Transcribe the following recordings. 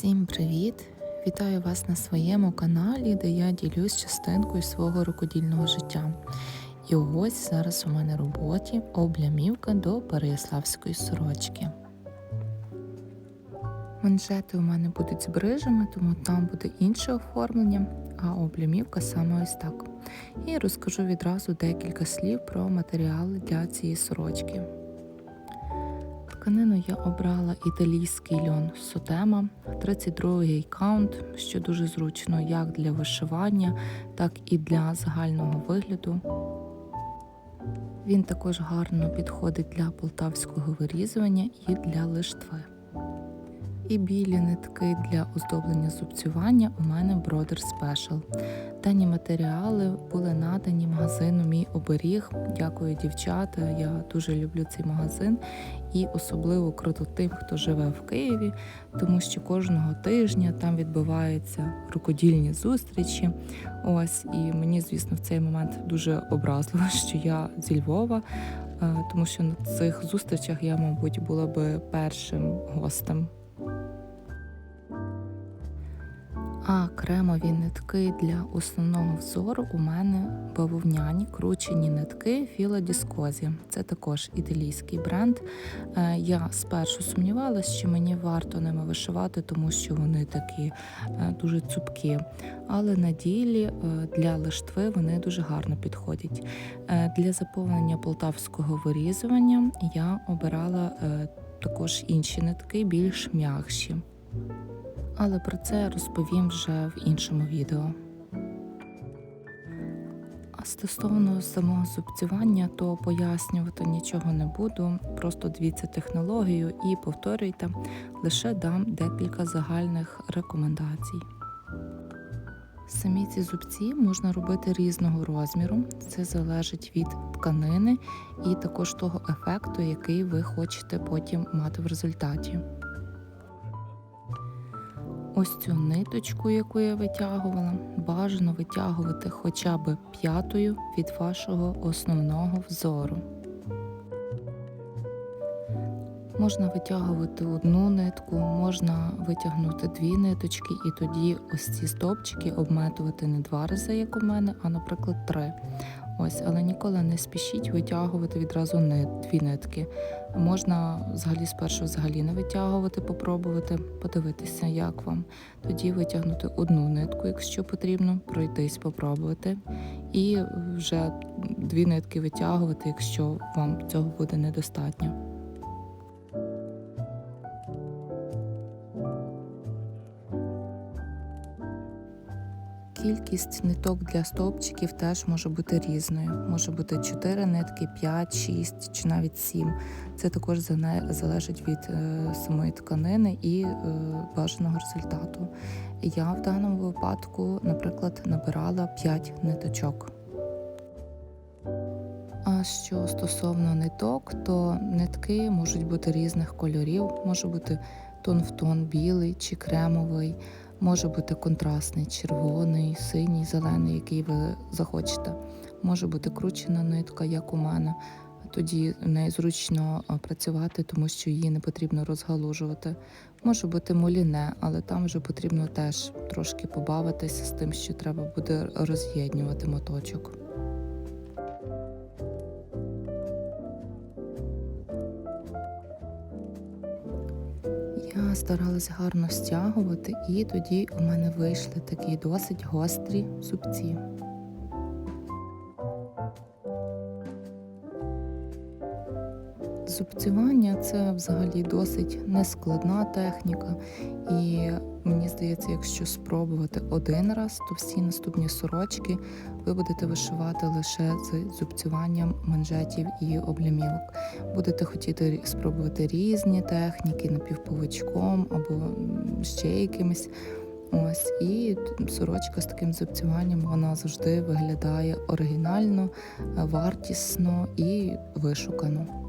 Всім привіт! Вітаю вас на своєму каналі, де я ділюсь частинкою свого рукодільного життя. І ось зараз у мене роботі облямівка до Переяславської сорочки. Манжети у мене будуть з брижами, тому там буде інше оформлення, а облямівка саме ось так. І розкажу відразу декілька слів про матеріали для цієї сорочки. Тканину я обрала італійський льон Сотема, 32-й каунт, що дуже зручно як для вишивання, так і для загального вигляду. Він також гарно підходить для полтавського вирізування і для лиштви. І білі нитки для оздоблення зубцювання у мене Brother Special. Дані матеріали були надані магазину Мій оберіг. Дякую, дівчата. Я дуже люблю цей магазин і особливо круто тим, хто живе в Києві, тому що кожного тижня там відбуваються рукодільні зустрічі. Ось і мені, звісно, в цей момент дуже образливо, що я зі Львова, е, тому що на цих зустрічах я, мабуть, була би першим гостем. А кремові нитки для основного взору у мене бавовняні кручені нитки Філа Діскозі. Це також італійський бренд. Е, Я спершу сумнівалася, що мені варто ними вишивати, тому що вони такі е, дуже цупкі. Але на ділі е, для лиштви вони дуже гарно підходять. Для заповнення полтавського вирізування я обирала також інші нитки, більш м'якші але про це розповім вже в іншому відео. А стосовно самого зубцювання, то пояснювати нічого не буду. Просто дивіться технологію і повторюйте, лише дам декілька загальних рекомендацій. Самі ці зубці можна робити різного розміру. Це залежить від тканини і також того ефекту, який ви хочете потім мати в результаті. Ось цю ниточку, яку я витягувала, бажано витягувати хоча б п'ятою від вашого основного взору. Можна витягувати одну нитку, можна витягнути дві ниточки, і тоді ось ці стовпчики обметувати не два рази, як у мене, а, наприклад, три. Ось, але ніколи не спішіть витягувати відразу нит, дві нитки. Можна взагалі спершу взагалі не витягувати, попробувати, подивитися, як вам. Тоді витягнути одну нитку, якщо потрібно, пройтись, попробувати. І вже дві нитки витягувати, якщо вам цього буде недостатньо. Кількість ниток для стовпчиків теж може бути різною. Може бути 4 нитки, 5, 6 чи навіть 7. Це також залежить від е, самої тканини і е, бажаного результату. Я в даному випадку, наприклад, набирала 5 ниточок. А що стосовно ниток, то нитки можуть бути різних кольорів, може бути тон в тон білий чи кремовий. Може бути контрастний, червоний, синій, зелений, який ви захочете. Може бути кручена нитка, як у мене. Тоді незручно працювати, тому що її не потрібно розгалужувати. Може бути моліне, але там вже потрібно теж трошки побавитися з тим, що треба буде роз'єднювати моточок. Старалась гарно стягувати, і тоді у мене вийшли такі досить гострі зубці. Зубцювання це взагалі досить нескладна техніка, і здається, якщо спробувати один раз, то всі наступні сорочки ви будете вишивати лише з зубцюванням манжетів і облямівок. Будете хотіти спробувати різні техніки напівповичком або ще якимись. Ось і сорочка з таким зубцюванням вона завжди виглядає оригінально, вартісно і вишукано.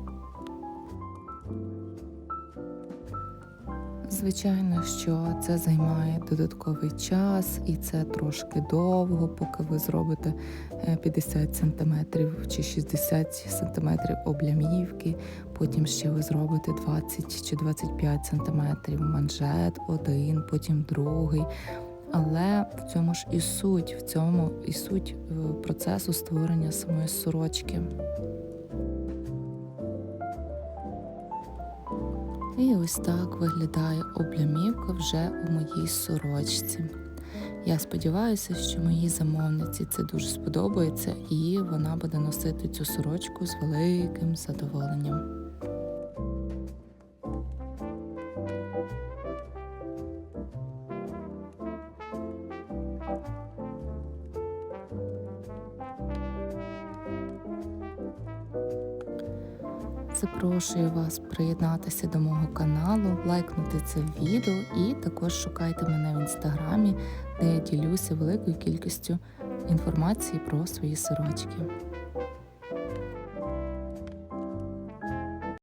Звичайно, що це займає додатковий час, і це трошки довго, поки ви зробите е, 50 см чи 60 см облямівки. Потім ще ви зробите 20 чи 25 см манжет один, потім другий. Але в цьому ж і суть, в цьому і суть е, процесу створення самої сорочки. І ось так виглядає облямівка вже у моїй сорочці. Я сподіваюся, що моїй замовниці це дуже сподобається, і вона буде носити цю сорочку з великим задоволенням. Запрошую вас приєднатися до мого каналу, лайкнути це відео і також шукайте мене в інстаграмі, де я ділюся великою кількістю інформації про свої сорочки.